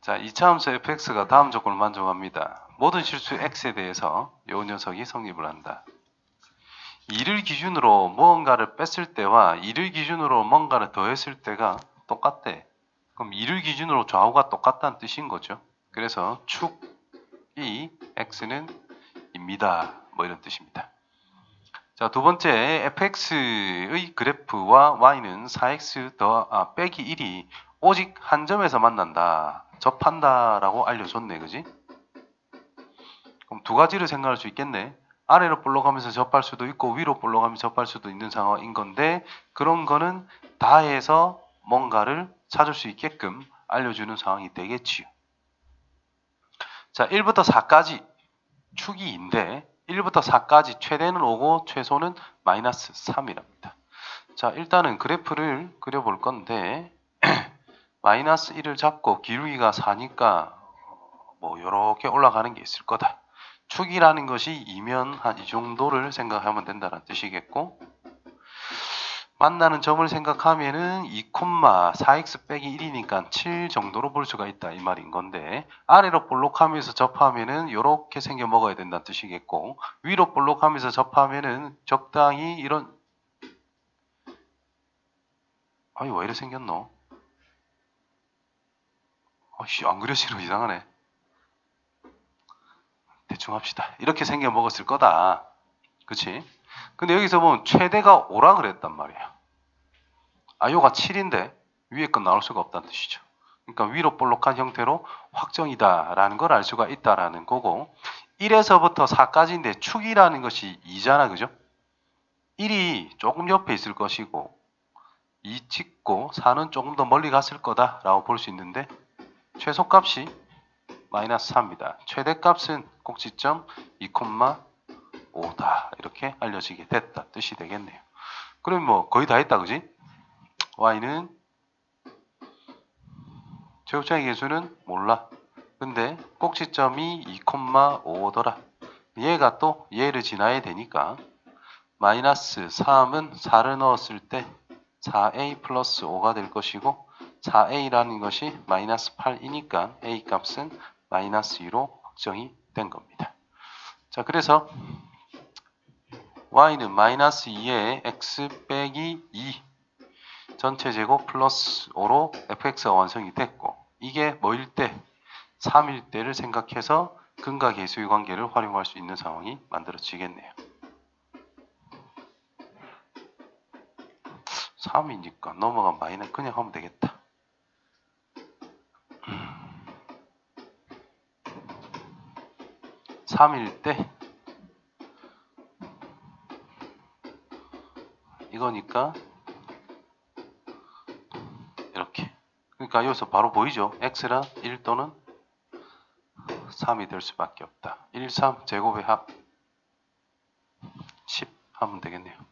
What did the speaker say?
자, 이차함수 fx가 다음 조건을 만족합니다. 모든 실수 x에 대해서 이 녀석이 성립을 한다. 2를 기준으로 무언가를 뺐을 때와 2를 기준으로 뭔가를 더했을 때가 똑같대. 그럼 2를 기준으로 좌우가 똑같다는 뜻인 거죠. 그래서 축이 x는 입니다. 뭐 이런 뜻입니다. 자, 두 번째 fx의 그래프와 y는 4x 더 아, 빼기 1이 오직 한 점에서 만난다. 접한다라고 알려줬네. 그지? 그럼 두 가지를 생각할 수 있겠네. 아래로 볼록하면서 접할 수도 있고 위로 볼록하면서 접할 수도 있는 상황인 건데 그런 거는 다 해서 뭔가를 찾을 수 있게끔 알려주는 상황이 되겠지요. 자, 1부터 4까지 축이 인데 1부터 4까지 최대는 5고 최소는 마이너스 3이랍니다. 자, 일단은 그래프를 그려볼 건데 마이너스 1을 잡고 기울기가 4니까 뭐 이렇게 올라가는 게 있을 거다. 축이라는 것이 2면 한 이 정도를 생각하면 된다는 뜻이겠고 만나는 점을 생각하면은 2,4x 빼기 1이니까 7 정도로 볼 수가 있다 이 말인 건데 아래로 볼록하면서 접하면은 이렇게 생겨 먹어야 된다는 뜻이겠고 위로 볼록하면서 접하면은 적당히 이런 아이 왜 이래 생겼노? 아씨 안 그려지는 이상하네. 대충 합시다. 이렇게 생겨 먹었을 거다. 그치? 근데 여기서 보면 최대가 5라 그랬단 말이야. 아, 요가 7인데 위에 건 나올 수가 없다는 뜻이죠. 그러니까 위로 볼록한 형태로 확정이다라는 걸 알 수가 있다라는 거고 1에서부터 4까지인데 축이라는 것이 2잖아. 그죠? 1이 조금 옆에 있을 것이고 2 찍고 4는 조금 더 멀리 갔을 거다라고 볼 수 있는데 최소값이 마이너스 4입니다. 최대값은 꼭지점 2,5다 이렇게 알려지게 됐다 뜻이 되겠네요. 그럼 뭐 거의 다 했다 그지? y는 제곱장의 개수는 몰라. 근데 꼭지점이 2,5더라. 얘가 또 얘를 지나야 되니까 마이너스 3은 4를 넣었을 때 4a 플러스 5가 될 것이고 4a라는 것이 마이너스 8이니까 a 값은 마이너스 2로 확정이 된 겁니다. 자, 그래서 y는 마이너스 2에 x 빼기 2 전체 제곱 플러스 5로 fx가 완성이 됐고 이게 뭐일 때? 3일 때를 생각해서 근과 계수의 관계를 활용할 수 있는 상황이 만들어지겠네요. 3이니까 넘어가 마이너스 그냥 하면 되겠다. 3일 때? 이거니까 이렇게. 그러니까 여기서 바로 보이죠? X랑 1 또는 3이 될 수밖에 없다. 1, 3 제곱의 합 10 하면 되겠네요